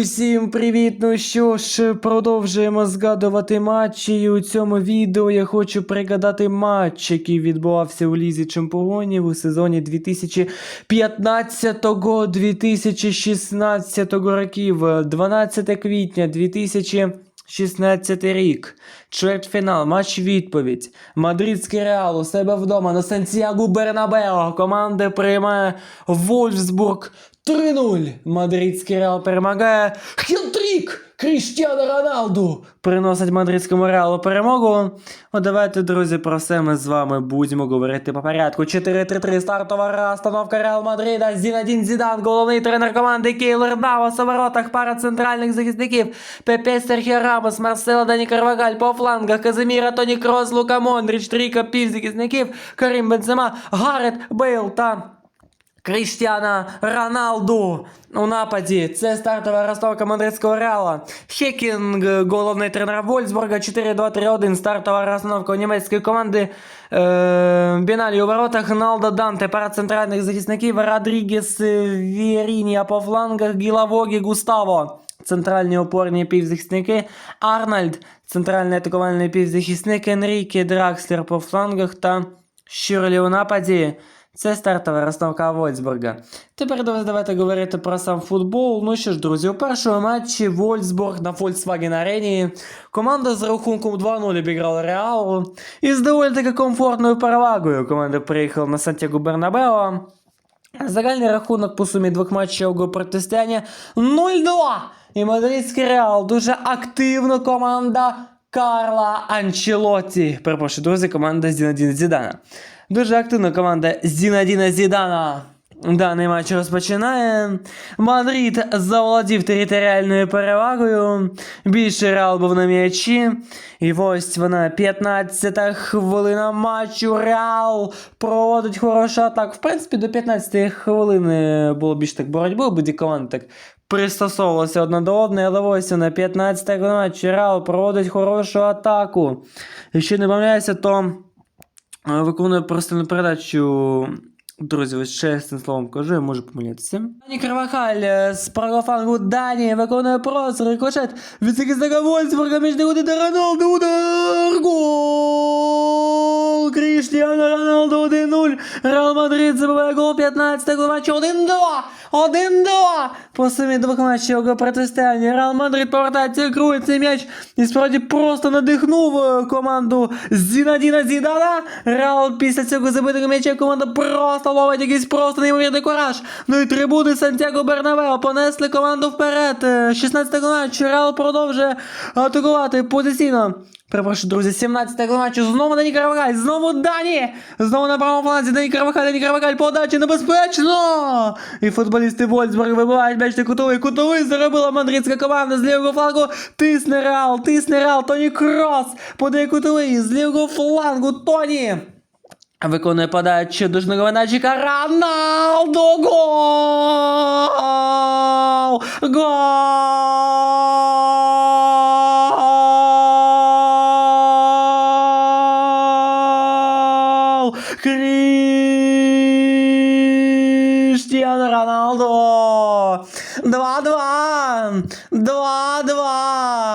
Усім привіт! Ну що ж, продовжуємо згадувати матчі. І у цьому відео я хочу пригадати матч, який відбувався у Лізі Чемпіонів у сезоні 2015-2016 років. 12 квітня 2016 рік. Чвертьфінал, матч відповідь. Мадридський Реал у себе вдома на Сантьягу Бернабео. Команда приймає Вольфсбург 3-0. Мадридський Реал перемагає. Хілтрік! Кріштіано Роналду приносить мадридському реалу перемогу. От давайте, друзі, про все ми з вами будемо говорити по порядку. 4-3-3 стартова розстановка Реал Мадрида. Зінадін Зідан, головний тренер команди Кейлер Навас у воротах пара центральних захисників. Пепе Серхіо Рамос, Марсело Дані Карвагаль по флангах, Казиміра, Тоні Крос, Лука Мондріч, трійка півзахисників, Карім Бензема, Гарет, Бейл та Кріштіана Роналду у нападі. Це стартова розставка мадридського реала. Хекінг, головний тренер Вольсбурга, 4-2-3-1. Стартова розстановка у німецької команди. Е, Біналі у воротах, Налдо Данте, пара центральних захисників, Родрігес, Віріні, а по флангах Гілавогі, Густаво. Центральні опорні півзахисники, Арнольд, центральний атакувальний півзахисник, Енріке, Дракслер по флангах та Щурлі у нападі. Це стартова розстановка Вольсбурга. Тепер давай- давайте говорити про сам футбол. Ну що ж, друзі, у першому матчі Вольсбург на Volkswagen Арені. Команда з рахунком 2-0 обіграла Реал. І з доволі таки комфортною перевагою команда приїхала на Сантьяго Бернабео. Загальний рахунок по сумі двох матчів протистояння 0-2. І мадридський Реал дуже активно команда Карла Анчелотті. Перепрошую, друзі, команда Зінадіна Зідана. Дуже активна команда Зінадіна Зідана. Даний матч розпочинає. Мадрид заволодів територіальною перевагою. Більше Реал був на м'ячі. І ось вона 15-та хвилина матчу. Реал проводить хорошу атаку. В принципі, до 15-ї хвилини було більш так боротьби, обидві команди так пристосовувалися одна до одної, але ось вона 15-та хвилина матчу. Реал проводить хорошу атаку. Якщо не помиляюся, то виконує просто передачу. Друзі, ось чесним словом кажу, я можу помилятися. Дані Карвахаль е, з правого Дані виконує простір, рикошет від захисника Вольсбурга між ними до Роналду, удар, гол! Кріштіано Роналду 1-0, Реал Мадрид забиває гол 15-го матчу 1-2, 1-2! По сумі двох матчів протистояння Реал Мадрид повертається круть цей м'яч і справді просто надихнув е, команду Зінадіна Зідана. Реал після цього забитого м'яча команда просто ловить якийсь просто неймовірний кураж. Ну і трибуни Сантьяго Бернабео понесли команду вперед. 16-го матчу Реал продовжує атакувати позиційно. Перепрошую, друзі, 17 матчу знову Дані Карвагаль, знову Дані! Знову на правому фланзі Дані Карвагаль, Дані Карвагаль, подача небезпечно! І футболісти Вольсбург вибивають м'яч на кутовий. Кутовий заробила мадридська команда з лівого флангу. Тисне Реал, тисне Реал, Тоні Крос подає кутовий з лівого флангу Тоні. Виконує подачу до Жногованачика Роналду! Гол! Гол! Кріштіано Роналду! 2-2! 2-2!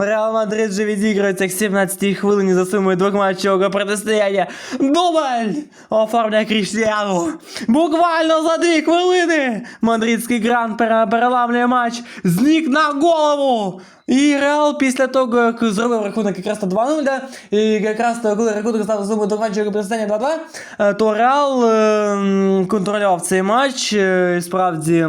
Реал Мадрид же відігрується к 17-й хвилині за сумою двохматчевого протистояння. Дубль! Оформляє Кріштіану! Буквально за дві хвилини! Мадридський грант пере- переламлює матч з ніг на голову! І Реал після того, як зробив рахунок якраз на 2-0, да, і якраз то, коли рахунок став сумою двохматчевого протистояння 2-2, е, то Реал е, контролював цей матч, е, справді...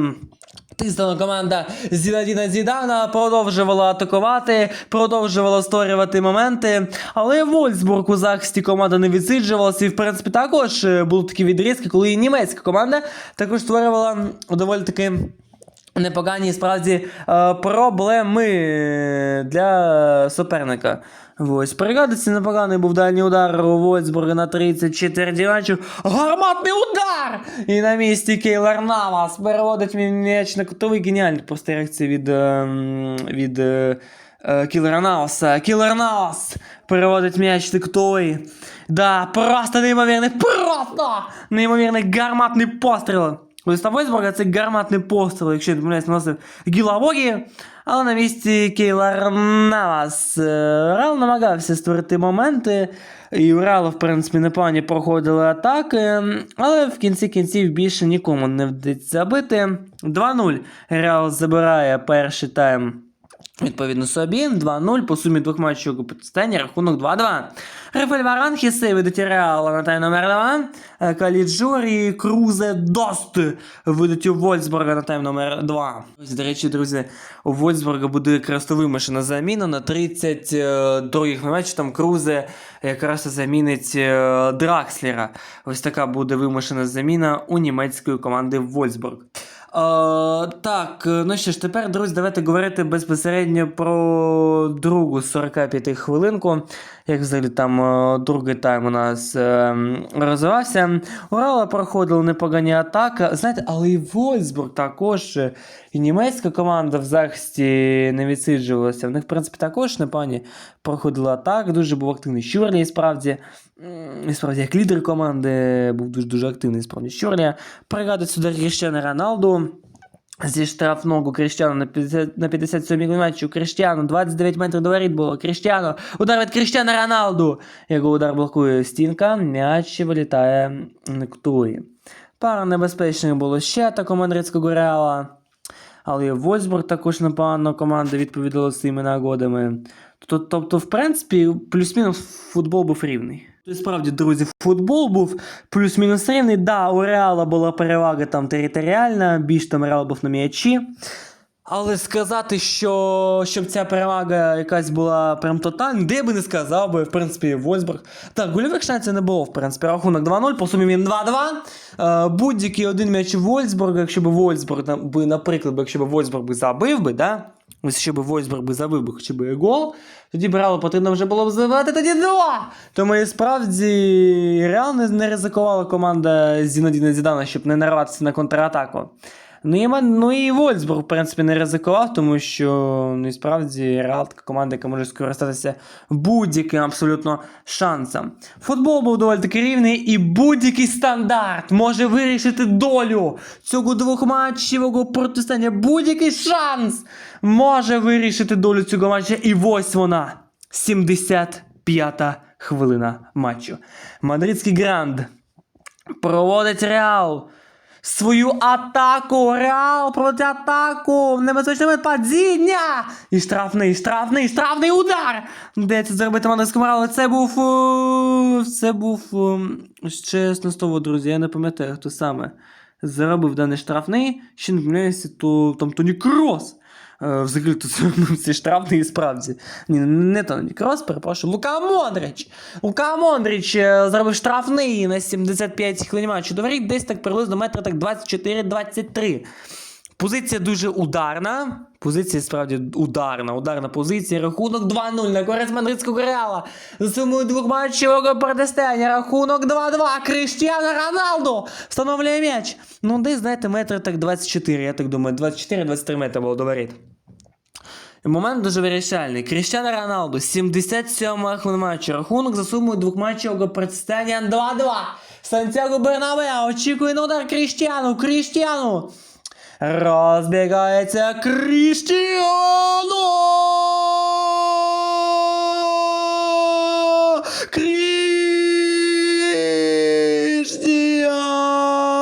Тиснула команда Зінадіна Зідана продовжувала атакувати, продовжувала створювати моменти. Але Вольсбург у захисті команда не відсиджувалася. І в принципі також е, були такі відрізки, коли і німецька команда також створювала доволі таки. Непогані справді е, проблеми для суперника. Ось, пригадується, непоганий був дальній удар у Вольсбурга на 34 ділянчу. Гарматний удар! І на місці Кейлер Навас переводить м'яч на кутовий геніальний просто реакція від, е, від е, е, Кілера Наваса. Кілер Навас переводить м'яч на кутовий. Да, просто неймовірний, просто неймовірний гарматний постріл. Листа Войсбурга це гарматний постріл, якщо я не помиляюсь, наносив Гілавогі, але на місці Кейлар Навас. Реал намагався створити моменти, і у Реалу, в принципі, непогані проходили атаки, але в кінці кінців більше нікому не вдається бити. 2-0. Реал забирає перший тайм. Відповідно собі, 2-0 по сумі двох матчів у протистоянні, рахунок 2-2. Рафель Варан, Хісе видають Реала на тайм номер 2. Е, Каліджорі, Крузе, Дост видають у Вольсбурга на тайм номер 2. Ось, до речі, друзі, у Вольсбурга буде якраз то вимушена заміна на 32-х матчі. Там Крузе якраз замінить е, Дракслера. Ось така буде вимушена заміна у німецької команди Вольсбург. Е, так, е, ну що ж, тепер, друзі, давайте говорити безпосередньо про другу 45 хвилинку. Як взагалі там е, другий тайм у нас розвивався. Урала проходила непогані атаки. Знаєте, але і Вольсбург також, і німецька команда в захисті не відсиджувалася. В них, в принципі, також непогані проходили атаки, дуже був активний Щурлі, і справді. І справді, як лідер команди був дуже дуже активний справді Щурлі. Пригадує сюди Кріщана Роналду. Зі штрафного Кріштіану на 50, на 57-й матчі. Кріштіану 29 метрів до воріт було. Кріштіану. Удар від Кріштіана Роналду. Його удар блокує стінка. М'яч вилітає на кутовий. Пара небезпечних було ще атаку Мадридського Реала. Але Вольсбург також непогано команда відповідала своїми нагодами. Тобто, в принципі, плюс-мінус футбол був рівний. Тобто, справді, друзі, футбол був плюс-мінус рівний. Да, у Реала була перевага там територіальна, більш там Реал був на м'ячі. Але сказати, що щоб ця перевага якась була прям тотальна, де я би не сказав би, в принципі, Вольсбург. Так, гольових шансів не було, в принципі, рахунок 2-0, по сумі він 2-2. Е, Будь-який один м'яч Вольсбурга, якщо б Вольсбург, би, наприклад, якщо б Вольсбург би забив би, да? Ось якщо б би забив би хоча б гол, тоді б Реалу потрібно вже було б забивати тоді два. Тому і справді Реал не, не ризикувала команда Зінодіна Зідана, щоб не нарватися на контратаку. Ну і, ну і Вольсбург, в принципі, не ризикував, тому що ну, і справді Реал така команда, яка може скористатися будь-яким абсолютно шансом. Футбол був доволі таки рівний, і будь-який стандарт може вирішити долю цього двохматчевого протистояння. Будь-який шанс може вирішити долю цього матча. І ось вона. 75-та хвилина матчу. Мадридський гранд проводить Реал. Свою атаку! Реал проводить атаку! Небезпечне падіння! І штрафний, штрафний, штрафний удар! Де це зробити Мандерському Реалу? Це був. е, Це був. е, Чесно слово, друзі, я не пам'ятаю, хто саме заробив даний штрафний. Ще не помиляюся, то там Тоні Крос. Е, Взагалі тут цей штрафний і справді. Ні, не Тоні Крос, перепрошую. Лука Мондрич. Лука Мондрич е, зробив штрафний на 75 хвилин матчу. До десь так приблизно метра так 24-23. Позиція дуже ударна. Позиція справді ударна. Ударна позиція. Рахунок 2-0 на користь мадридського реала. За сумою двох матчевого протистояння. Рахунок 2-2. Криштіано Роналду встановлює м'яч. Ну, десь, знаєте, метри так 24. Я так думаю, 24-23 метри було до. Момент дуже вирішальний. Кріштіано Роналду, 77 хвилин матчу. Рахунок за сумою двох матчевого протистояння 2-2. Сантьяго Бернабеа очікує на удар Кріштіану. Кріштіану. Розбігається Кріштіану! Кріштіану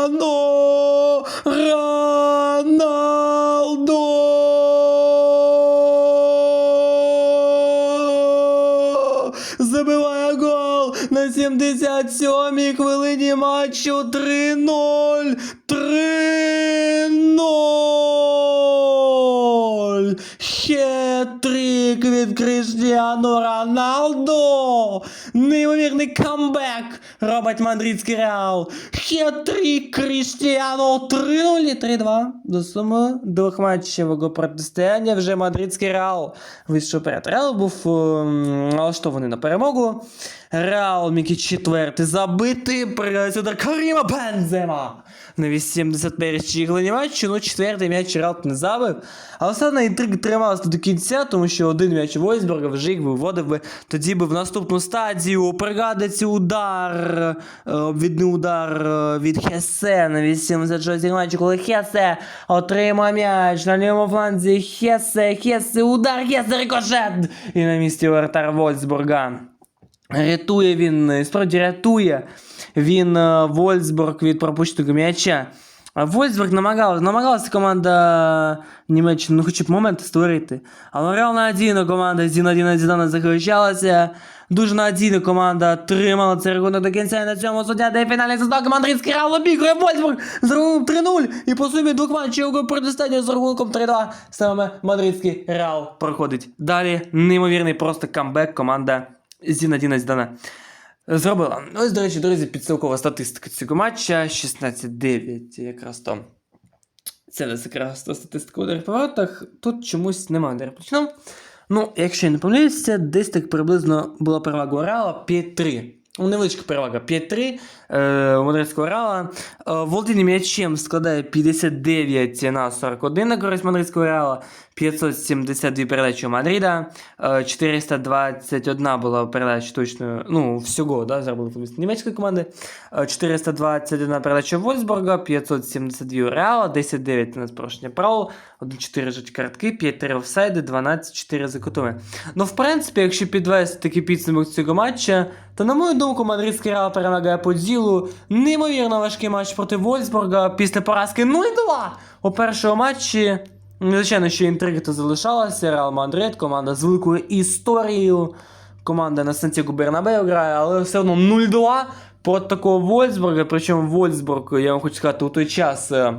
Роналдо! Хвилині матчу Неймовірний камбек робить мадридський Реал. Хет-трик Кріштіану 3-0, 3-2. До суми двохматчевого протистояння вже мадридський Реал вийшов перед Реал був ем, налаштований на перемогу. Реал Мікі четвертий забитий. Удар Каріма Бензема. На 81-й хвилині матчу. Ну, четвертий м'яч Ралт не забив. Але все інтрига трималася до кінця, тому що один м'яч Войсберга вже їх виводив би. Тоді би в наступну стадію пригадується удар, е, обвідний удар е, від Хесе на 86-й матчі, коли Хесе отримав м'яч на лівому фланзі. Хесе, Хесе, удар, Хесе, рикошет! І на місці вратар Вольсбурга. Рятує він, е, справді рятує він е, Вольсбург від пропущеного м'яча. А Вольсбург намагав, намагалася команда Німеччини, ну хоча б момент створити. Але Реал надійно команда Зінадіна Зідана захищалася. Дуже надійно команда тримала цей рахунок до кінця і на цьому суддя де фінальний зв'язок Мадридський Реал обігрує Вольсбург з рахунком 3-0. І по сумі двох матчів протистояння з рахунком 3-2 саме Мадридський Реал проходить. Далі неймовірний просто камбек команда Зінадіна Здана зробила. Ось, до речі, друзі, підсилкова статистика цього матча 16-9. Якраз то. Це не якраз статистика у поворотах. Тут чомусь немає дерплічного. Ну, якщо я не помиляюся, десь так приблизно була перевага у Реала 5-3. Ну, невеличка перевага. 5-3 е, Мадридського Реала. Е, володіння м'ячем складає 59 на 41 на користь Мадридського Реала, 572 передачі у Мадрида, е, 421 була передача точно, ну, всього, да, зробили футболісти німецької команди, е, 421 передача Вольсбурга, 572 у Реала, 10-9 у нас порушення правил, 1-4 жовті картки, 5-3 офсайди, 12-4 за. Ну, в принципі, якщо підвести такий підсумок цього матча, то, на мою думку, мадридський Реал перемагає по ділу. Неймовірно важкий матч проти Вольсбурга після поразки 0-2 у першому матчі. Ну, Звичайно, що інтриги то залишалася. Реал Мадрид, команда з великою історією. Команда на Сантьяго Бернабею грає, але все одно 0-2 проти такого Вольсбурга. Причому Вольсбург, я вам хочу сказати, у той час. е,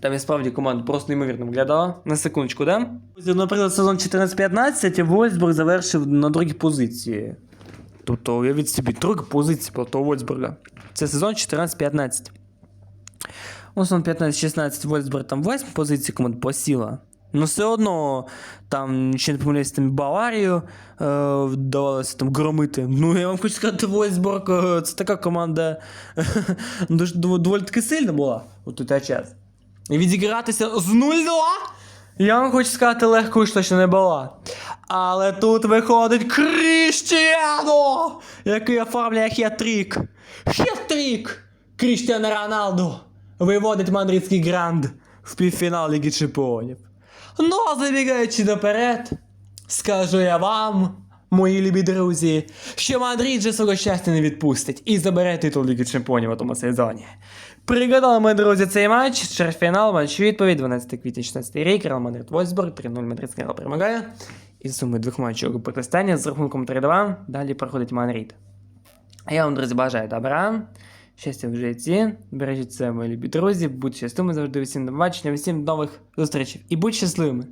Там і справді команда просто неймовірно виглядала. На секундочку, да? Наприклад, сезон 14-15 Вольсбург завершив на другій позиції. Тобто, уявіть собі, друга позиція проти Вольсбурга. Це сезон 14-15. У сезон 15-16 Вольсбург там 8 позиції команда посіла. Ну, все одно, там, ще не помиляюсь, там Баварію е, вдавалося там громити. Ну, я вам хочу сказати, Вольсбург е, це така команда доволі таки сильна була у той час. І відігратися з 0-2, я вам хочу сказати, легко ж точно не була. Але тут виходить Кріштіану, який оформляє хет-трік. Хет-трік! Кріштіану Роналду виводить мадридський гранд в півфінал Ліги Чемпіонів. Ну, а забігаючи наперед, скажу я вам, мої любі друзі, що Мадрид же свого щастя не відпустить і забере титул Ліги Чемпіонів у тому сезоні. Пригадали ми, друзі, цей матч. Чвертьфінал, матч відповідь, 12 квітня 16 рік, Реал Мадрид Вольсбург, 3-0 Мадридський Реал перемагає. Із суми двох матчів протистояння з рахунком 3-2 далі проходить Манрід. А я вам, друзі, бажаю добра, щастя в житті, бережіть себе, любі друзі, будьте щасливими завжди, всім до побачення, всім нових зустрічей. І будь щасливими!